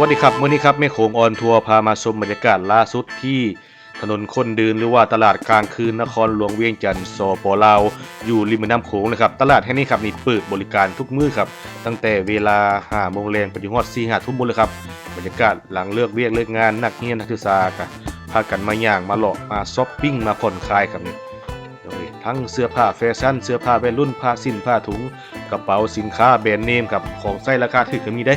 วัสดีครับเมื้อนี้ครับแม่โขงออนทัวร์พามาชมบรรยากาศล่าสุดที่ถนนคนเดินหรือว่าตลาดกลางคืนนครหลวงเวียงจันทร์สปลาวอยู่ริมแม่น้ำโขงเลยครับตลาดแห่งนี้ครับนี่เปิดบริการทุกมื้อครับตั้งแต่เวลา5โมงแรงไปจนถึงฮอด4ทุ่มหมดเลยครับบรรยากาศหลังเลิกเวียกเลิกงานนักเรียนนักศึกษาก็พากันมาย่างมาเลาะมาช้อปปิ้งมาผ่อนคลายครับนี่ทั้งเสื้อผ้าแฟชั่น เสื้อผ้าวัยรุ่นผ้าสิ้นผ้าถุงกระเป๋าสินค้าแบรนด์เนมครับของใช้ราคาถูกก็มีได้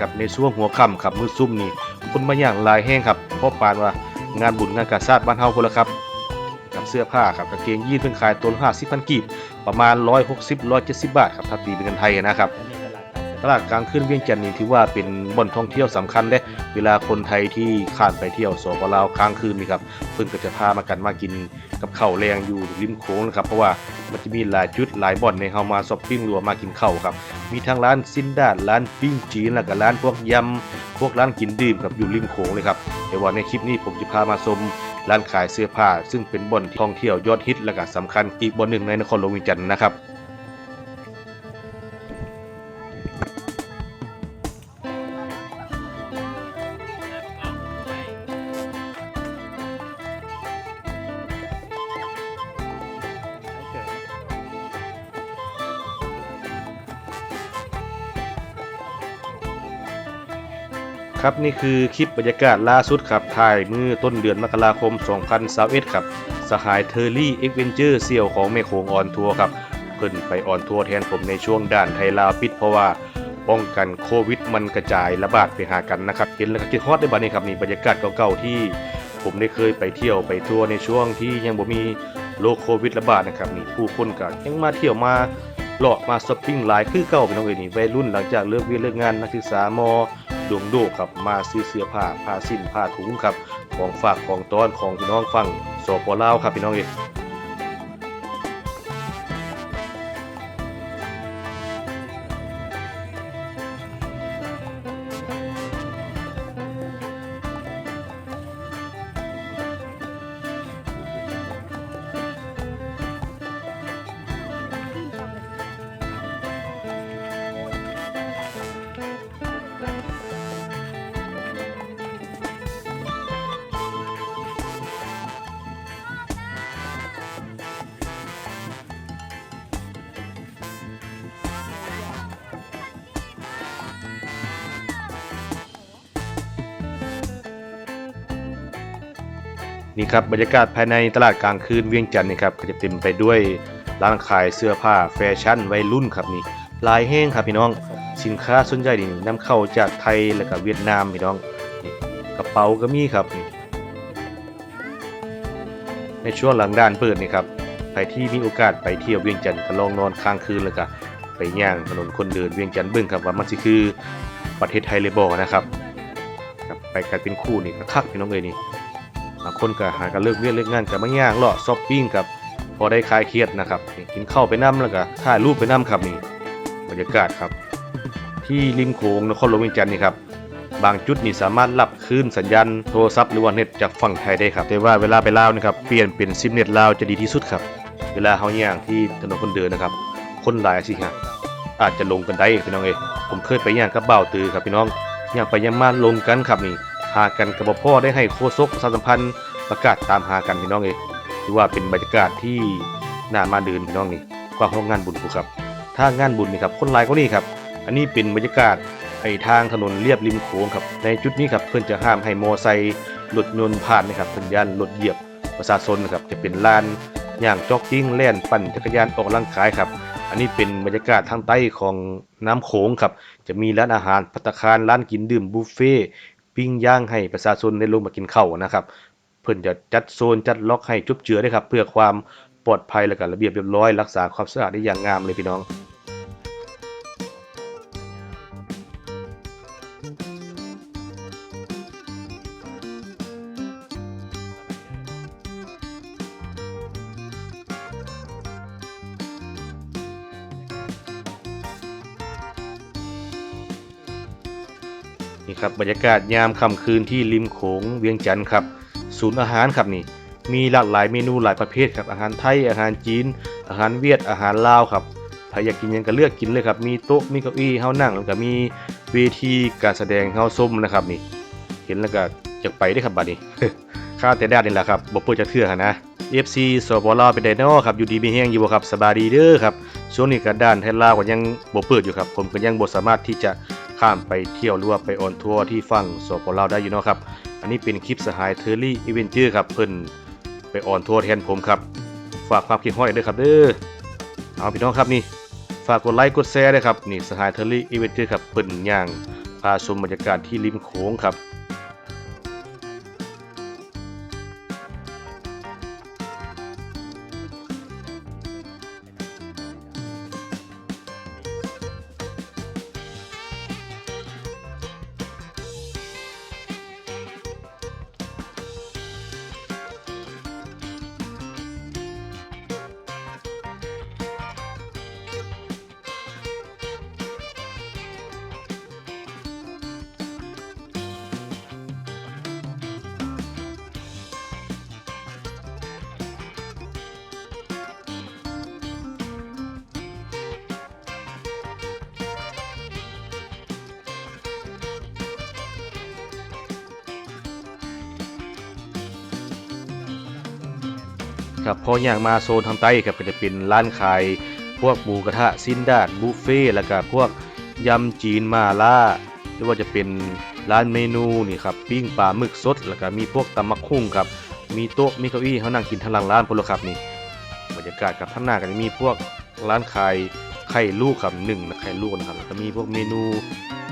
ครับในช่วงหัวค่ำครับมือซุ่มนี่คนมาอย่างลายแห้งครับเพราะปานว่างานบุญงานกาชาติบ้านเฮาคนละครับกับเสื้อผ้าครับกางเกงยีนเพิ่งขายตัวละ50พันกีบประมาณ160 170บาทครับถ้าตีเป็นเงินไทยนะครับ ตลาดกลางคืนเวียงจันทร์นี่ถือว่าเป็นบ่อนท่องเที่ยวสำคัญเด้เวลาคนไทยที่ข้ามไปเที่ยวสปลาวกลางคืนนี่ครับเพิ่นก็จะพามากันมากินกับข้าวแรงอยู่ริมโขงนะครับเพราะว่ามันจะมีหลายจุดหลายบ่อนในเฮามาช้อปปิ้งหรือว่ามากินข้าวครับมีทั้งร้านซินดาดร้านปิ้งจีนแล้วก็ร้านพวกยำพวกร้านกินดื่มครับอยู่ริมโขงเลยครับแต่ว่าในคลิปนี้ผมจะพามาชมร้านขายเสื้อผ้า ซึ่งเป็นบ่อนท่องเที่ยวยอดฮิตและก็สำคัญอีกบ่อนหนึ่งในนครหลวงเวียงจันทร์นะครับ ครับนี่คือคลิปบรรยากาศล่าสุดครับถ่ายเมื่อต้นเดือนมกราคม 2021ครับสหายเทอร์รี่เอ็กเวนเจอร์เซียวของแม่โขงออนทัวร์ครับเพิ่นไปออนทัวร์แทนผมในช่วงด่านไทยลาวปิดเพราะว่าป้องกันโควิดมันกระจายระบาดไปหากันนะครับเห็นแล้วก็คิดฮอดได้บัดนี้ครับนี่บรรยากาศเก่าๆที่ผมได้เคยไปเที่ยวไปทัวร์ในช่วงที่ยังบ่มีโรคโควิดระบาดนะครับนี่ผู้คนก็ยังมาเที่ยวมาเลาะมาช้อปปิ้งหลายคือเก่าพี่น้องเอ้ยนี่วัยรุ่นหลังจากเลิกเรียนเลิกงานนักศึกษามอ ดวงโดครับมาซื้อเสื้อผ้าผ้าสิ้นผ้าถุงครับของฝากของต้อนของพี่น้องฟังสปลาวครับพี่น้องเอง นี่ครับบรรยากาศภายในตลาดกลางคืนเวียงจันทร์นี่ครับก็จะเต็มไปด้วยร้านขายเสื้อผ้าแฟชั่นวัยรุ่นครับนี่ลายแห้งครับพี่น้อง สินค้าส่วนใหญ่นี่นำเข้าจากไทยและก็เวียดนามพี่น้องนี่กระเป๋าก็มีครับในช่วงหลังด้านเปิดนี่ครับใครที่มีโอกาสไปเที่ยวเวียงจันทร์ก็ลองนอนค้างคืนแล้วก็ไปย่างถนนคนเดินเวียงจันทร์เบิ่งครับว่ามันสิคือประเทศไทยเลยบ่นะครับ ไปกันเป็นคู่นี่ก็คักพี่น้องเอ้ยนี่ บางคนก็หากันเลิกเวียนเลิกงานกับมาย่างเลาะช้อปปิ้งกับพอได้คลายเครียดนะครับกินข้าวไปน้ำแล้วก็ถ่ายรูปไปน้ำครับนี่บรรยากาศครับ ที่ริมโขงนครหลวงเวียงจันทร์นี่ครับบางจุดนี่สามารถรับคลื่นสัญญาณโทรศัพท์หรือว่าเน็ตจากฝั่งไทยได้ครับแต่ว่าเวลาไปลาวนี่ครับเปลี่ยนเป็นซิมเน็ตลาวจะดีที่สุดครับ เวลาเฮาย่างที่ถนนคนเดินนะครับ คนหลายสิฮะอาจจะลงกันได้พี่น้องเอ้ผมเคยไปย่างกับเบ่าตือครับพี่น้องย่างไปย่างมาลงกันครับนี่ หากันกับพ่อได้ให้โคศกประชาสัมพันธ์ประกาศตามหากันพี่น้องเองถือว่าเป็นบรรยากาศที่น่ามาเดินพี่น้องนี่กว่าห้องงานบุญครับ ถ้างานบุญนี่ครับคนหลายก็นี่ครับ อันนี้เป็นบรรยากาศไอ้ทางถนนเรียบริมโขงครับ ในจุดนี้ครับเพื่อนจะห้ามให้มอไซค์รถยนต์ผ่านนะครับเพื่อนยันรถเหยียบประชาชนนะครับจะเป็นลานย่างจ็อกกิ้งแล่นปั่นจักรยานออกกำลังกายครับ อันนี้เป็นบรรยากาศทางใต้ของน้ำโขงครับ จะมีร้านอาหารภัตคารร้านกินดื่มบุฟเฟ่ ปิ้งย่างให้ประชาชนได้ลงมากินข้าวนะครับเพิ่นจะจัดโซนจัดล็อกให้จุบเจือได้ครับ เพื่อความปลอดภัยและก็ระเบียบเรียบร้อย รักษาความสะอาดได้อย่างงามเลยพี่น้อง นี่ครับบรรยากาศยามค่ำคืนที่ริมโขงเวียงจันทร์ครับศูนย์อาหารครับนี่มีหลากหลายเมนูหลายประเภทครับอาหารไทยอาหารจีน อาหารเวียดอาหารลาวครับใครอยากกินยังก็เลือกกินเลยครับ มีโต๊ะมีเก้าอี้เฮานั่งแล้วก็มีเวทีการแสดงเฮาส้มนะครับนี่ เห็นแล้วก็อยากไปได้ครับบัดนี้ข้าแต่ด้านนี่แหละครับบ่เปิดจะเทื่อนะ FC สปลาวเป็นไดโนครับอยู่ดีมีแฮงอยู่บ่ครับสบายดีเด้อครับช่วงนี้ก็ด้านไทยลาวก็ยังบ่เปิดอยู่ครับ ผมก็ยังบ่สามารถที่จะ ข้ามไปเที่ยวหรือว่าไปออนทัวร์ที่ฝั่งสปลาวได้อยู่เนาะครับ อันนี้เป็นคลิปสหายเทอร์รี่อีเวนเจอร์ครับเพิ่นไปออนทัวร์แทนผมครับ ฝากความคิดฮอยด้วยครับเด้อเอาพี่น้องครับนี่ฝากกดไลค์กดแชร์ด้วยครับนี่สหายเทอร์รี่อีเวนเจอร์ครับเพิ่นย่างพาชมบรรยากาศที่ริมโขงครับ ครับพออย่างมาโซนทางใต้ครับก็จะเป็นร้านขายพวกหมูกระทะซินดาดบุฟเฟ่แล้วก็พวกยำจีนมาล่าหรือว่าจะเป็นร้านเมนูนี่ครับปิ้งปลาหมึกสด แล้วก็มีพวกตำมักหุ่งครับมีโต๊ะมีเก้าอี้เขานั่งกินทางหลังร้านพลครับนี่บรรยากาศกับท่างหน้าก็จะมีพวกร้านขายไข่ลูกครับหนึ่งนะไข่ลูกนะครับแล้วก็มีพวกเมนู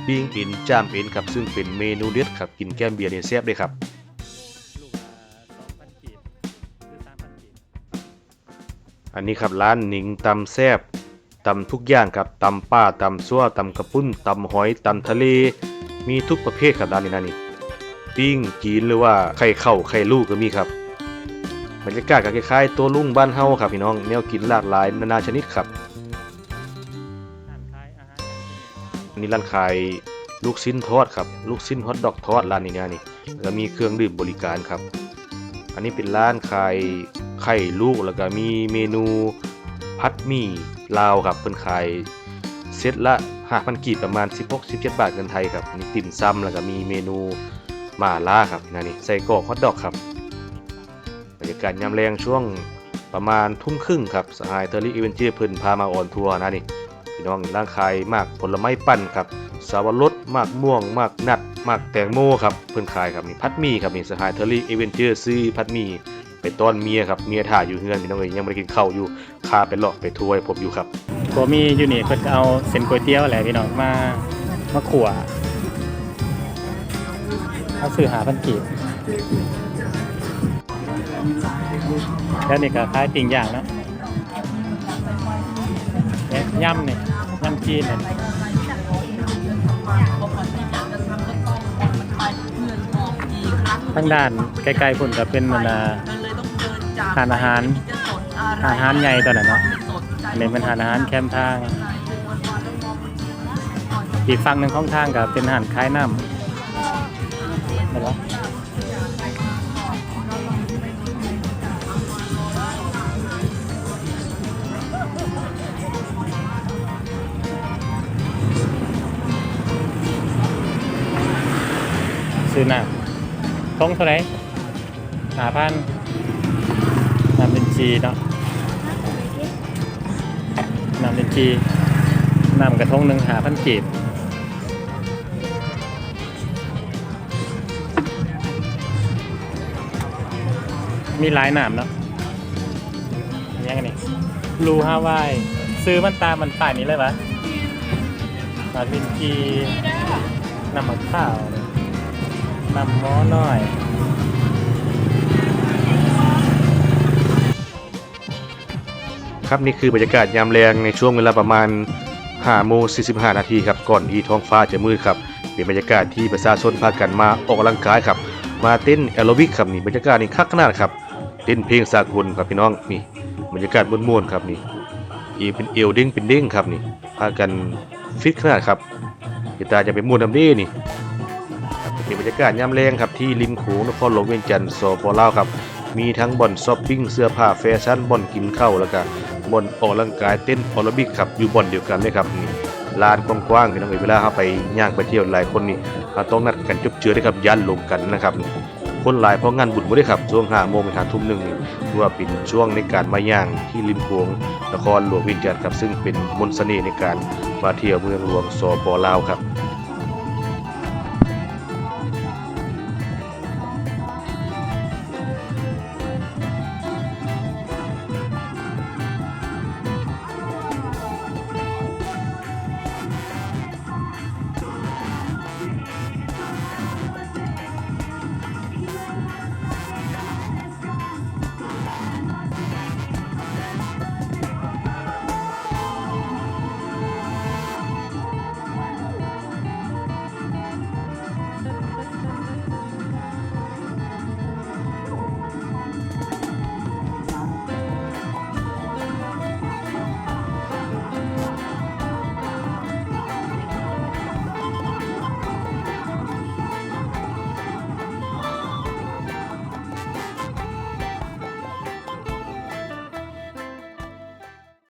ปิ้งเอ็นจ้ามเอ็นครับซึ่งเป็นเมนูเด็ดครับกินแก้มเบียร์เนี่ยแซ่บเลยครับ อันนี้ครับร้านหนิงตำแซบตำทุกอย่างครับตำป้าตำซั่วตำกระปุ้นตำหอยตำทะเล มีทุกประเภทครับร้านนี้นะนี่ปิ้งจีนหรือว่าไข่เข้าไข่ลูกก็มีครับบรรยากาศก็คล้ายๆตัวลุงบ้านเฮาครับพี่น้องแนวกินหลากหลายนานาชนิดครับร้านขายอาหารการกินอันนี้ร้านขายลูกชิ้นทอดครับลูกชิ้นฮอทดอกทอดร้านนี้นะนี่แล้วมีเครื่องดื่มบริการครับ อันนี้เป็นร้านขาย ไข่ลูกแล้วก็มีเมนูพัดมี่ลาวครับเพิ่นขายเซตละ5,000กีบประมาณ 16-17 บาทเงินไทยครับอันนี้ติ่มซำแล้วก็มีเมนูหมาล่าครับนะนี่ใส่กรอกฮอทดอกครับบรรยากาศยามแรงช่วงประมาณทุ่มครึ่งครับสหายเทอรี่อีเวนเจอร์เพิ่นพามาออนทัวร์นะนี่พี่น้องร่างขายมากผลไม้ปั่นครับสาวรสมากม่วงมากนัดมากแตงโมครับเพิ่นขายครับนี่พัดมี่ครับนี่สหายเทอรี่อีเวนเจอร์ซื้อพัดมี่ ไปต้อนเมียครับเมียถ่ายอยู่เฮือนพี่น้องเอ้ยยังไม่ได้กินข้าวอยู่คาไปเลาะไปทัวร์ให้ผมอยู่ครับบ่มีอยู่นี่เพิ่นก็เอาเส้นก๋วยเตี๋ยวแหละพี่น้องมามาขั่วเอาซื้อ5,000กีบแล้วนี่ก็ขายปิ้งย่างเนาะเนี่ยย่ำนี่ยำจีนนี่ทางด้านไกลๆพุ่นก็เป็นมันน่ะ ทานอาหารอาหารใหญ่ตอนนั้นเนาะอันนี้เป็นอาหารแคมทางอีกฝั่งหนึ่งของทางก็เป็นอาหารคล้ายน้ำเห็นะซื้อน้ำทงเท่าไหร่หาพันน้ำเป็น จีเนาะน้ำเป็นจีน้ำกระทงหนึ่งหาพันกีบมีหลายน้ำเนาะนยังไงนี่รูฮาวายซื้อมันตามมันป่ายนี้เลยปะน้ำเป็นจีน้ำมะพร้าวน้ำม้อน้อย ครับนี่คือบรรยากาศยามแรงในช่วงเวลาประมาณ5โมง45 นาทีครับก่อนที่ท้องฟ้าจะมืดครับเป็นบรรยากาศที่ประชาชนพากันมาออกกำลังกายครับ มาเต้นแอโรบิกครับนี่บรรยากาศนี่คักขนาดครับเต้นเพลงสากลครับพี่น้องนี่บรรยากาศม่วนๆครับนี่อีเป็นเอวเด้งเป็นเด้งครับนี่พากันฟิตขนาดครับเดี๋ยวตาจะไปม่วนน้ำด้นี่เป็นบรรยากาศยามแรงครับที่ริมโขงนครหลวงเวียงจันทร์สปลาวครับมีทั้งบ่อนช้อปปิ้งเสื้อผ้าแฟชั่นบ่อนกินข้าวแล้วก็บนออกกำลังกายเต้นแอโรบิกครับอยู่บ่อนเดียวกันเลยครับนี่ลานกว้างๆพี่น้องเอ้ยเวลาเฮาไปย่างไปเที่ยวหลายคนนี่เราต้องนัดกันจบเจือได้ครับยันลงกันนะครับคนหลายเพราะงานบุญบ่ได้ครับช่วง5โมงถึงทุ่มหนึงนี่ถือว่าเป็นช่วงในการมาย่างที่ริมโขงนครหลวงวียงจันทน์ครับซึ่งเป็นมนต์เสน่ห์ในการมาเที่ยวเมืองหลวงสปลาวครับ